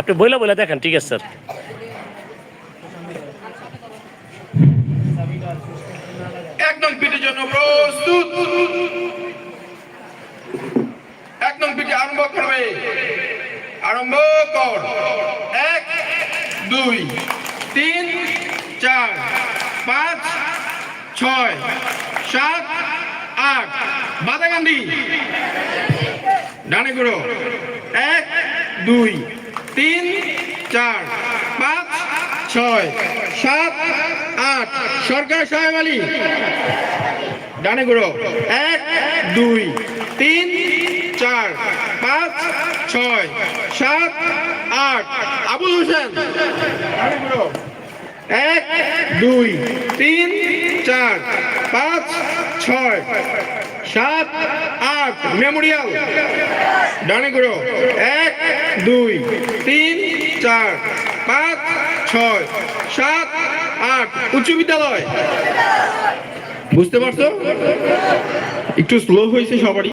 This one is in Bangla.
আপনি বইলা বইলা দেখেন, ঠিক আছে, স্যার। জন্য প্রস্তুত। আরম্ভ আরম্ভ কর। এক, দুই, তিন, চার, পাঁচ, ছয়, সাত, আট। ডানে গুঁড়ো এক, দুই তিন, চার, পাঁচ, ছয়, সাত, আট। সরকার সাহেব আলী। ডানে গুঁড়ো এক, দুই, তিন, চার, পাঁচ, ছয়, সাত, আট। আবুল হোসেন। এক, দুই, তিন, চার, পাঁচ, ছয়, সাত, আট। মেমোরিয়াল। ডানে গুঁড়ো এক দুই, তিন, চার, পাঁচ, ছয়, সাত, আট। উচ্চ বিদ্যালয়। বুঝতে পারছ? একটু স্লো হয়েছে সবারই।